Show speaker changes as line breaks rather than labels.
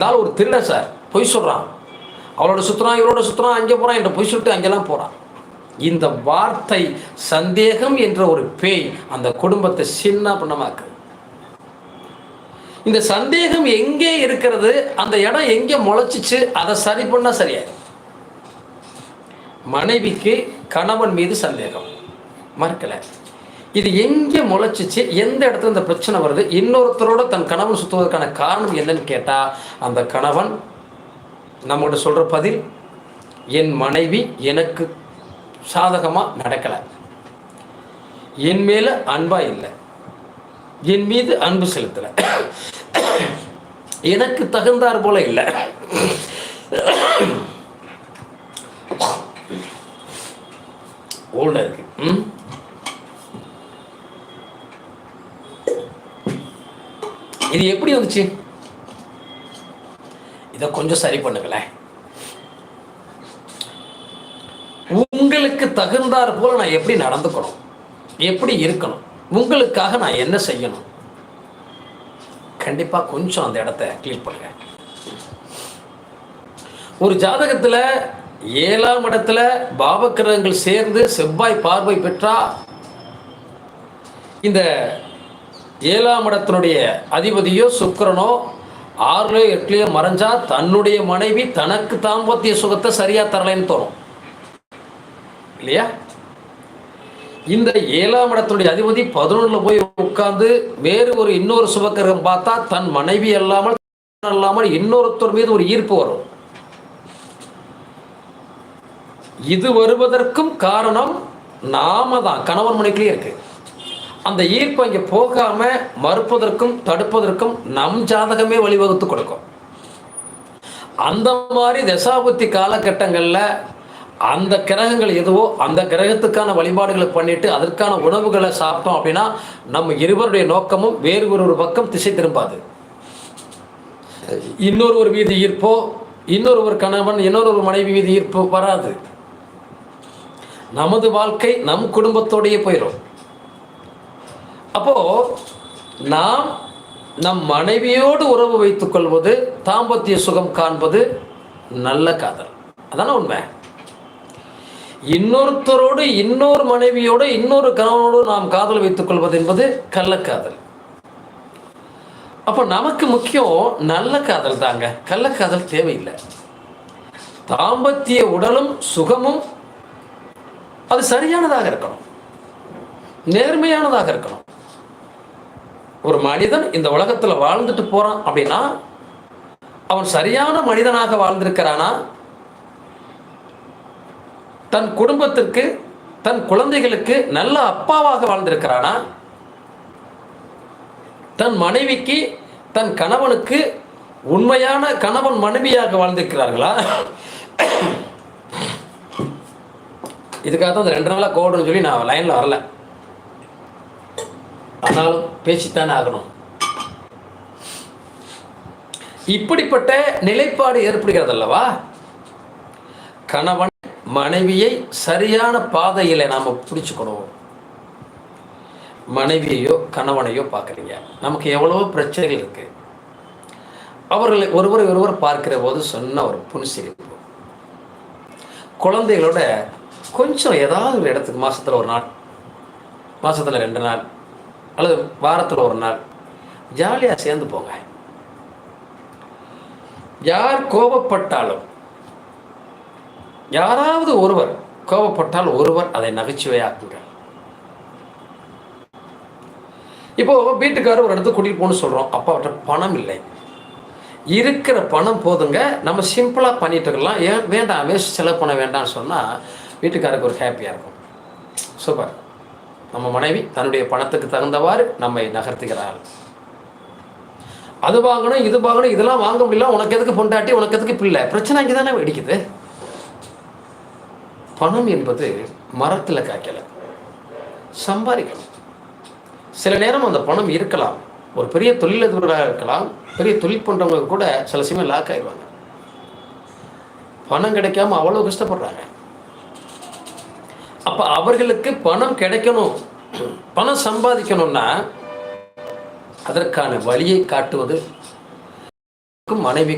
இருந்தாலும் ஒரு திருடன் சார். பொய் சொல்கிறான் அவளோட சுற்றுறான் இவளோட சுற்றுறான் அங்கே போகிறான் என்ற பொய் சொல்லிட்டு அங்கெல்லாம் போகிறான் இந்த வார்த்தை சந்தேகம் என்ற ஒரு பேய் அந்த குடும்பத்தை சின்ன பண்ணமாக்கு இந்த சந்தேகம் எங்கே இருக்கிறது அந்த இடம் எங்கே முளைச்சிச்சு அதை சரி பண்ணால் சரியாயிடும் மனைவிக்கு கணவன் மீது சந்தேகம். மறுக்கலை. இது எங்கே முளைச்சிச்சு எந்த இடத்துல இந்த பிரச்சனை வருது இன்னொருத்தரோட தன் கணவன் சுற்றுவதற்கான காரணம் என்னன்னு கேட்டால் அந்த கணவன் நம்மகிட்ட சொல்கிற பதில் என் மனைவி எனக்கு சாதகமாக நடக்கலை. என் மேலே அன்பாக இல்லை. என் மீது அன்பு செலுத்தலை. எனக்கு தகுந்தார் போல இல்லை. இது எப்படி வந்துச்சு? இதை கொஞ்சம் சரி பண்ணுங்களேன். உங்களுக்கு தகுந்தாற் போல நான் எப்படி நடந்துக்கணும்? எப்படி இருக்கணும்? உங்களுக்காக நான் என்ன செய்யணும்? கண்டிப்பாக கொஞ்சம் அந்த இடத்த கிளியர் பண்ணுங்க. ஒரு ஜாதகத்தில் ஏழாம் இடத்துல பாவக்கிரகங்கள் சேர்ந்து செவ்வாய் பார்வை பெற்றா இந்த ஏழாம் இடத்தினுடைய அதிபதியோ சுக்கிரனோ ஆறுலயோ எட்டுலையோ மறைஞ்சா தன்னுடைய மனைவி தனக்கு தாம்பத்திய சுகத்தை சரியா தரலைன்னு தோணும். இல்லையா? இந்த ஏழாம் இடத்தினுடைய அதிபதி பதினொன்றுல போய் உட்கார்ந்து வேறு ஒரு இன்னொரு சுபக்கிரகம் பார்த்தா தன் மனைவி அல்லாமல் அல்லாமல் இன்னொருத்தர் மீது ஒரு ஈர்ப்பு வரும். இது வருவதற்கும் காரணம் நாம தான் கணவன் மனைவிக்குள்ளே இருக்கு. அந்த ஈர்ப்பு இங்கே போகாமல் மறுப்பதற்கும் தடுப்பதற்கும் நம் ஜாதகமே வழிவகுத்து கொடுக்கும். அந்த மாதிரி தசாபுத்தி காலகட்டங்களில் அந்த கிரகங்கள் எதுவோ அந்த கிரகத்துக்கான வழிபாடுகளை பண்ணிட்டு அதற்கான உணவுகளை சாப்பிட்டோம் அப்படின்னா நம்ம இருவருடைய நோக்கமும் வேறு ஒரு ஒரு பக்கம் திசை திரும்பாது. இன்னொரு ஒரு வீதி ஈர்ப்போ இன்னொரு ஒரு கணவன் இன்னொரு ஒரு மனைவி வீதி ஈர்ப்போ வராது. நமது வாழ்க்கை நம் குடும்பத்தோடையே போயிடும். அப்போ நாம் நம் மனைவியோடு உறவு வைத்துக் கொள்வது தாம்பத்திய சுகம் காண்பது நல்ல காதல். அதான உண்மை. இன்னொருத்தரோடு இன்னொரு மனைவியோடு இன்னொரு கணவனோடு நாம் காதல் வைத்துக் கொள்வது என்பது கள்ளக்காதல் அப்போ நமக்கு முக்கியம் நல்ல காதல் தாங்க. கள்ளக்காதல் தேவையில்லை. தாம்பத்திய உடலும் சுகமும் அது சரியானதாக இருக்கணும். நேர்மையானதாக இருக்கணும். ஒரு மனிதன் இந்த உலகத்தில் வாழ்ந்துட்டு போறான் அப்படின்னா அவன் சரியான மனிதனாக வாழ்ந்திருக்கிறானா? தன் குடும்பத்திற்கு தன் குழந்தைகளுக்கு நல்ல அப்பாவாக வாழ்ந்திருக்கிறானா? தன் மனைவிக்கு தன் கணவனுக்கு உண்மையான கணவன் மனைவியாக வாழ்ந்திருக்கிறார்களா? இதுக்காக தான் இந்த ரெண்டு நாளாக கோடுன்னு சொல்லி நான் லைனில் வரல. ஆனாலும் பேசித்தானே ஆகணும். இப்படிப்பட்ட நிலைப்பாடு ஏற்படுகிறது அல்லவா கணவன் மனைவியை சரியான பாதையில் நாம் பிடிச்சுக்கணும். மனைவியையோ கணவனையோ பார்க்குறீங்க. நமக்கு எவ்வளவோ பிரச்சனைகள் இருக்கு. அவர்களை ஒருவர் ஒருவர் பார்க்கிற போது சொன்ன ஒரு புன்சிரிப்பு. குழந்தைகளோட கொஞ்சம் ஏதாவது ஒரு இடத்துக்கு மாதத்தில் ஒரு நாள் மாதத்தில் ரெண்டு நாள் அல்லது வாரத்தில் ஒரு நாள். ஜாலியாக சேர்ந்து போங்க. யார் கோபப்பட்டாலும் யாராவது ஒருவர் கோபப்பட்டால் ஒருவர் அதை நகைச்சுவையாக்குங்க இப்போ வீட்டுக்காரர் ஒரு இடத்துக்கு கூட்டிகிட்டு போகணும்னு சொல்கிறோம் அப்பா அவர்கிட்ட பணம் இல்லை. இருக்கிற பணம் போதுங்க. நம்ம சிம்பிளாக பண்ணிட்டு இருக்கலாம். ஏன் வேண்டாம்? வேஸ்ட் செலவு பண்ண வேண்டாம்னு சொன்னால் வீட்டுக்காரருக்கு ஒரு ஹாப்பியாக இருக்கும். சூப்பர் நம்ம மனைவி தன்னுடைய பணத்துக்கு தகுந்தவாறு நம்மை நகர்த்துகிறாள். அது வாங்கணும் இது வாங்கணும் இதெல்லாம் வாங்க முடியல உனக்கு எதுக்கு பொண்டாட்டி உனக்கு எதுக்கு பிள்ளை? பிரச்சனை இங்கே தானே வெடிக்குது. பணம் என்பது மரத்தில் காய்க்கல. சம்பாதிக்கணும். சில நேரம் அந்த பணம் இருக்கலாம். ஒரு பெரிய தொழிலதிபராக இருக்கலாம். பெரிய தொழில் பண்ணுறவங்க கூட சில சமயம் லாக் ஆயிடுவாங்க. பணம் கிடைக்காம அவ்வளோ கஷ்டப்படுறாங்க. அப்ப அவர்களுக்கு பணம் கிடைக்கணும். பணம் சம்பாதிக்கணும்னா அதற்கான வழியை காட்டுவது. மனைவி